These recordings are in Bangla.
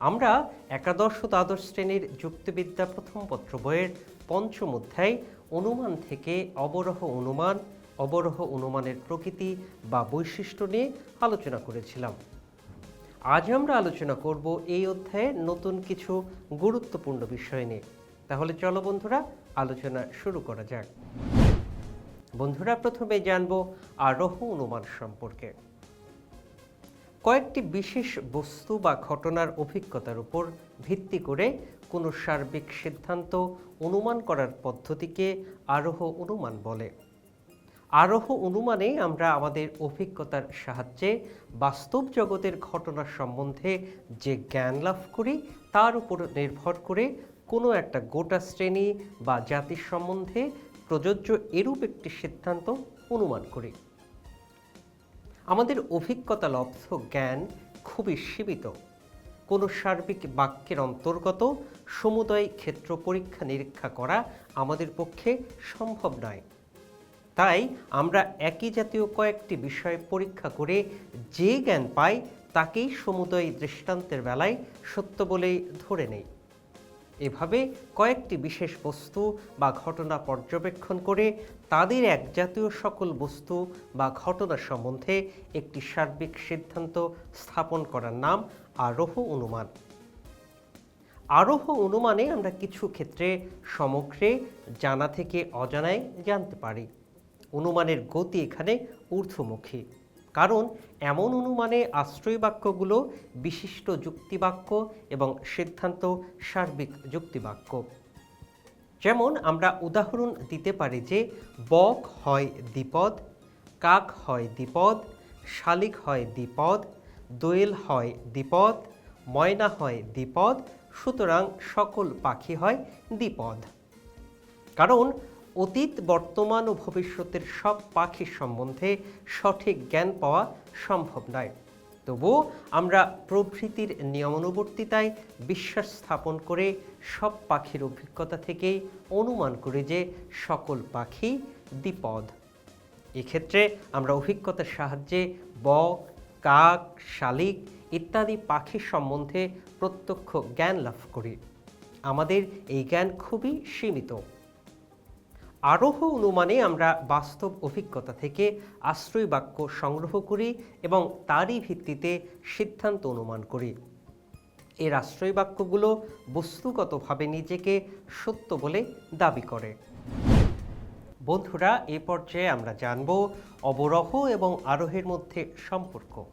আমরা একাদশ দ্বাদশ শ্রেণির যুক্তিবিদ্যা প্রথম পত্র বইয়ের পঞ্চম অধ্যায়, অনুমান থেকে অবরহ অনুমান, অবরহ অনুমানের প্রকৃতি বা বৈশিষ্ট্য নিয়ে আলোচনা করেছিলাম। আজ আমরা আলোচনা করব এই অধ্যায়ের নতুন কিছু গুরুত্বপূর্ণ বিষয় নিয়ে। তাহলে চলো বন্ধুরা, আলোচনা শুরু করা যাক। বন্ধুরা, প্রথমে জানব আরোহ অনুমান সম্পর্কে। কয়েকটি বিশেষ বস্তু বা ঘটনার অভিজ্ঞতার উপর ভিত্তি করে কোনো সার্বিক সিদ্ধান্ত অনুমান করার পদ্ধতিকে আরোহ অনুমান বলে। আরোহ অনুমানে আমরা আমাদের অভিজ্ঞতার সাহায্যে বাস্তব জগতের ঘটনা সম্বন্ধে যে জ্ঞান লাভ করি, তার উপর নির্ভর করে কোনো একটা গোটা শ্রেণি বা জাতির সম্বন্ধে প্রযোজ্য এরূপ একটি সিদ্ধান্ত অনুমান করি। আমাদের অভিজ্ঞতা লব্ধ জ্ঞান খুবই সীমিত। কোনো সার্বিক বাক্যের অন্তর্গত সমুদয় ক্ষেত্র পরীক্ষা নিরীক্ষা করা আমাদের পক্ষে সম্ভব নয়। তাই আমরা একই জাতীয় কয়েকটি বিষয় পরীক্ষা করে যে জ্ঞান পাই তাকেই সমুদয় দৃষ্টান্তের বেলায় সত্য বলেই ধরে নেই। এভাবে কয়েকটি বিশেষ বস্তু বা ঘটনা পর্যবেক্ষণ করে তাদের এক জাতীয় সকল বস্তু বা ঘটনা সম্বন্ধে একটি সার্বিক সিদ্ধান্ত স্থাপন করার নাম আরোহ অনুমান। আরোহ অনুমানে আমরা কিছু ক্ষেত্রে সমগ্রে জানা থেকে অজানায় জানতে পারি। অনুমানের গতি এখানে ঊর্ধ্বমুখী। কারণ এমন অনুমানে আশ্রয় বাক্যগুলো বিশিষ্ট যুক্তিবাক্য এবং সিদ্ধান্ত সার্বিক যুক্তিবাক্য। যেমন আমরা উদাহরণ দিতে পারি যে, বক হয় দ্বিপদ, কাক হয় দ্বিপদ, শালিক হয় দ্বিপদ, দোয়েল হয় দ্বিপদ, ময়না হয় দ্বিপদ, সুতরাং সকল পাখি হয় দ্বিপদ। কারণ অতীত, বর্তমান ও ভবিষ্যতের সব পাখির সম্বন্ধে সঠিক জ্ঞান পাওয়া সম্ভব নয়। তবুও আমরা প্রভৃতির নিয়মানুবর্তিতায় বিশ্বাস স্থাপন করে সব পাখির অভিজ্ঞতা থেকে অনুমান করি যে সকল পাখি দ্বিপদ। এক্ষেত্রে আমরা অভিজ্ঞতার সাহায্যে বক, কাক, শালিক ইত্যাদি পাখির সম্বন্ধে প্রত্যক্ষ জ্ঞান লাভ করি। আমাদের এই জ্ঞান খুবই সীমিত। আরোহ অনুমানে আমরা বাস্তব অভিজ্ঞতা থেকে আশ্রয় বাক্য সংগ্রহ করি এবং তারই ভিত্তিতে সিদ্ধান্ত অনুমান করি। এর আশ্রয় বাক্যগুলো বস্তুগতভাবে নিজেকে সত্য বলে দাবি করে। বন্ধুরা, এ পর্যায়ে আমরা জানব অবরহ এবং আরোহের মধ্যে সম্পর্ক।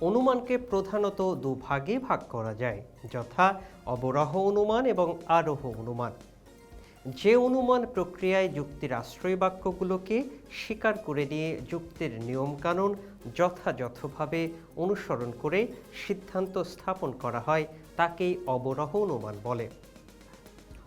অনুমানকে প্রধানত দুভাগে ভাগ করা যায়, যথা অবরহ অনুমান এবং আরোহ অনুমান। যে অনুমান প্রক্রিয়ায় যুক্তির আশ্রয় বাক্যগুলোকে স্বীকার করে নিয়ে যুক্তির নিয়মকানুন যথাযথভাবে অনুসরণ করে সিদ্ধান্ত স্থাপন করা হয়, তাকেই অবরহ অনুমান বলে।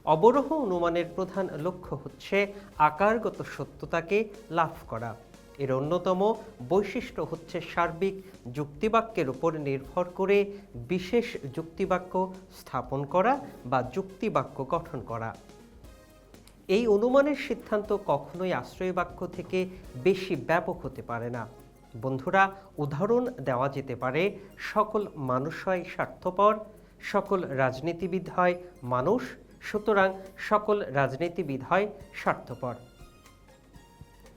অবরহ অনুমানের প্রধান লক্ষ্য হচ্ছে আকারগত সত্যতাকে লাভ করা। এর অন্যতম বৈশিষ্ট্য হচ্ছে সার্বিক যুক্তিবাক্যের উপর নির্ভর করে বিশেষ যুক্তিবাক্য স্থাপন করা বা যুক্তিবাক্য গঠন করা। এই অনুমানের সিদ্ধান্ত কখনোই আশ্রয় বাক্য থেকে বেশি ব্যাপক হতে পারে না। বন্ধুরা, উদাহরণ দেওয়া যেতে পারে, সকল মানুষ হয় স্বার্থপর, সকল রাজনীতিবিদ হয় মানুষ, সুতরাং সকল রাজনীতিবিদ হয় স্বার্থপর।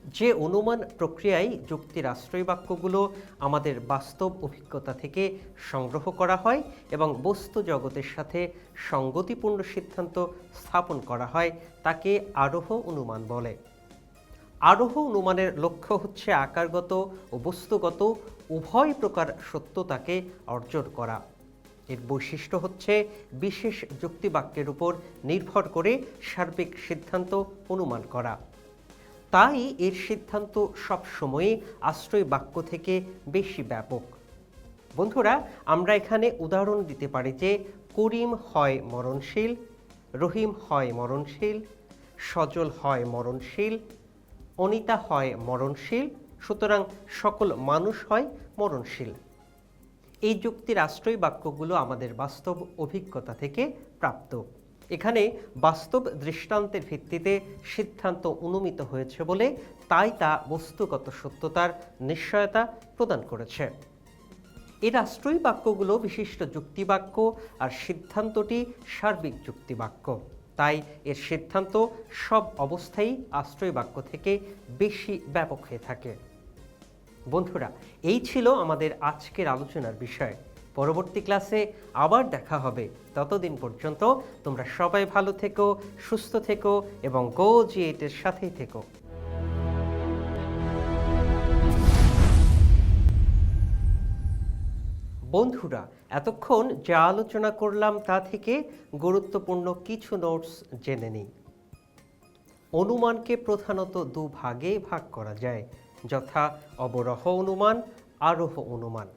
যে অনুমান প্রক্রিয়ায় যুক্তির আশ্রয় বাক্যগুলো আমাদের বাস্তব অভিজ্ঞতা থেকে সংগ্রহ করা হয় এবং বস্তু জগতের সাথে সঙ্গতিপূর্ণ সিদ্ধান্ত স্থাপন করা হয়, তাকে আরোহ অনুমান বলে। আরোহ অনুমানের লক্ষ্য হচ্ছে আকারগত ও বস্তুগত উভয় প্রকার সত্যতাকে অর্জন করা। এর বৈশিষ্ট্য হচ্ছে বিশেষ যুক্তিবাক্যের উপর নির্ভর করে সার্বিক সিদ্ধান্ত অনুমান করা। তাই এর সিদ্ধান্ত সবসময়ই আশ্রয় বাক্য থেকে বেশি ব্যাপক। বন্ধুরা, আমরা এখানে উদাহরণ দিতে পারি যে, করিম হয় মরণশীল, রহিম হয় মরণশীল, সজল হয় মরণশীল, অনিতা হয় মরণশীল, সুতরাং সকল মানুষ হয় মরণশীল। এই যুক্তির আশ্রয় বাক্যগুলো আমাদের বাস্তব অভিজ্ঞতা থেকে প্রাপ্ত। এখানে বাস্তব দৃষ্টান্তের ভিত্তিতে সিদ্ধান্ত অনুমিত হয়েছে বলে তাই তা বস্তুগত সত্যতার নিশ্চয়তা প্রদান করেছে। এর আশ্রয়ী বাক্যগুলো বিশিষ্ট যুক্তিবাক্য আর সিদ্ধান্তটি সার্বিক যুক্তিবাক্য। তাই এর সিদ্ধান্ত সব অবস্থায় আশ্রয় বাক্য থেকে বেশি ব্যাপক হয়ে থাকে। বন্ধুরা, এই ছিল আমাদের আজকের আলোচনার বিষয়। পরবর্তী ক্লাসে আবার দেখা হবে। ততদিন পর্যন্ত তোমরা সবাই ভালো থেকো, সুস্থ থেকো এবং গো জি এইটের সাথেই থেকো। বন্ধুরা, এতক্ষণ যা আলোচনা করলাম তা থেকে গুরুত্বপূর্ণ কিছু নোটস জেনে নিই। অনুমানকে প্রধানত দু ভাগে ভাগ করা যায়, যথা অবরোহ অনুমান, আরোহ অনুমান।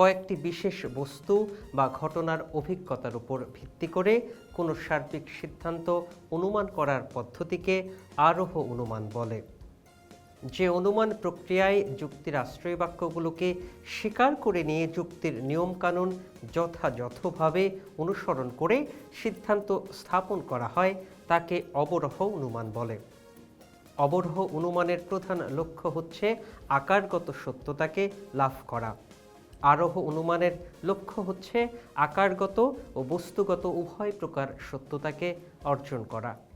কয়েকটি বিশেষ বস্তু বা ঘটনার অভিজ্ঞতার উপর ভিত্তি করে কোনো সার্বিক সিদ্ধান্ত অনুমান করার পদ্ধতিকে আরোহ অনুমান বলে। যে অনুমান প্রক্রিয়ায় যুক্তির আশ্রয় বাক্যগুলোকে স্বীকার করে নিয়ে যুক্তির নিয়মকানুন যথাযথভাবে অনুসরণ করে সিদ্ধান্ত স্থাপন করা হয়, তাকে অবরোহ অনুমান বলে। অবরোহ অনুমানের প্রধান লক্ষ্য হচ্ছে আকারগত সত্যতাকে লাভ করা। আরোহ অনুমানের লক্ষ্য হচ্ছে আকারগত ও বস্তুগত উভয় প্রকার সত্যতাকে অর্জন করা।